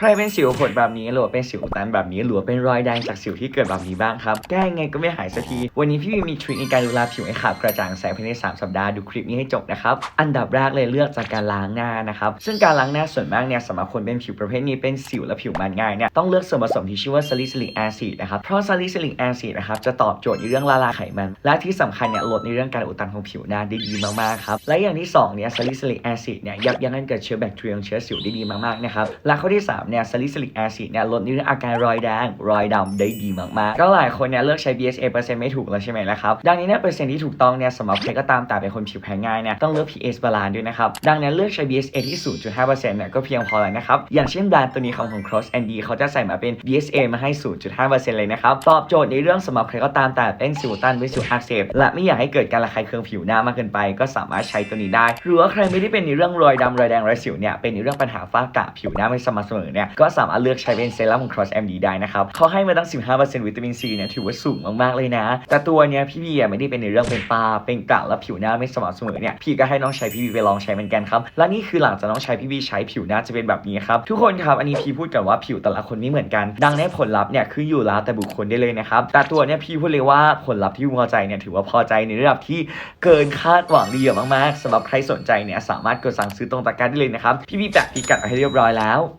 ใครเป็นสิวผดแบบนี้หรือว่าเป็นสิวอุดตันแบบนี้หรือว่าเป็นรอยแดงจากสิวที่เกิดแบบนี้บ้างครับ แก้ยังไงก็ไม่หายสักที วันนี้พี่วีมีทริคในการดูแลผิวให้ขาวกระจ่างใสภายใน 3 สัปดาห์ดูคลิปนี้ให้จบนะครับ อันดับแรกเลยเลือกจากการล้างหน้านะครับ ซึ่งการล้างหน้าส่วนมากเนี่ยสำหรับคนเป็นผิวประเภทนี้เป็นสิวและผิวมันง่ายเนี่ยต้องเลือกส่วนผสมที่ชื่อว่า salicylic acid นะครับ เพราะ salicylic acid นะครับจะตอบโจทย์ในเรื่องละลายไขมัน และที่สำคัญเนี่ยลดในเรื่องการอุดตันของผิวหน้าได้ดีมากๆครับ และอย่างที่สองเนี่ย salicylic acid เนี่ยยับยั้งการเกิดเชื้อแบคทีเรียเชื้อสิวได้ดีมากๆนะครับ และข้อที่เนี่ย salicylic acid เนี่ยลดในเรื่องอาการรอยแดง รอยดำได้ดีมากๆ ก็หลายคนเนี่ยเลือกใช้ BSA เปอร์เซ็นต์ไม่ถูกแล้วใช่ไหมล่ะครับ ดังนี้เนี่ยเปอร์เซ็นต์ที่ถูกต้องเนี่ยสำหรับใครก็ตามแต่เป็นคนผิวแพ้ง่ายเนี่ยต้องเลือก pH บาลานซ์ด้วยนะครับ ดังนั้นเลือกใช้ BSA ที่ 0.5%เนี่ยก็เพียงพอแล้วนะครับ อย่างเช่นแบรนด์ตัวนี้ของของ Cross and D เขาจะใส่มาเป็น BSA มาให้ 0.5%เลยนะครับ ตอบโจทย์ในเรื่องสำหรับใครก็ตามแต่เป็นสิวตันเป็นสิวอักเสบและไม่อยากให้เกิดการระคายเคืองผิวหน้ามากเกินไป ก็สามารถใช้ตัวนี้ได้ หรือว่าใครไม่ได้เป็นในเรื่องรอยดำรอยแดงรอยสิวเนี่ยเป็นในเรื่องปัญหาฝ้ากระผิวหน้าไม่สม่ำเสมอเนี่ยก็สามารถเลือกใช้เป็นเซรั่มของ Cross MD ได้นะครับเขาให้มาตั้ง 15%วิตามินซีเนี่ยถือว่าสูงมากๆเลยนะ แต่ตัวเนี้ยพี่บีอะไม่ได้เป็นในเรื่องเป็นฝ้าเป็นกระและผิวหน้าไม่สม่ำเสมอเนี่ยพี่ก็ให้น้องใช้พี่บีไปลองใช้เหมือนกันครับและนี่คือหลังจากน้องใช้พี่บีใช้ผิวหน้าจะเป็นแบบนี้ครับทุกคนครับอันนี้พี่พูดกันว่าผิวแต่ละคนไม่เหมือนกัน ดังนั้นผลลัพธ์เนี่ยคืออยู่แล้วแต่บุคคลได้เลยนะครับแต่ตัวเนี้ยพี่พูดเลยว่าผลลัพธ์ที่พอใจเนี่ยถือว่าพอใจในระดับที่เกินคาดหวังด้เยอะมากๆสำหรับใครสนใจเนี่ยสามารถกดสั่งซื้อตรงตะกร้าได้เลยนะครับพี่บีแปะพิกัดให้เรียบร้อยแล้ว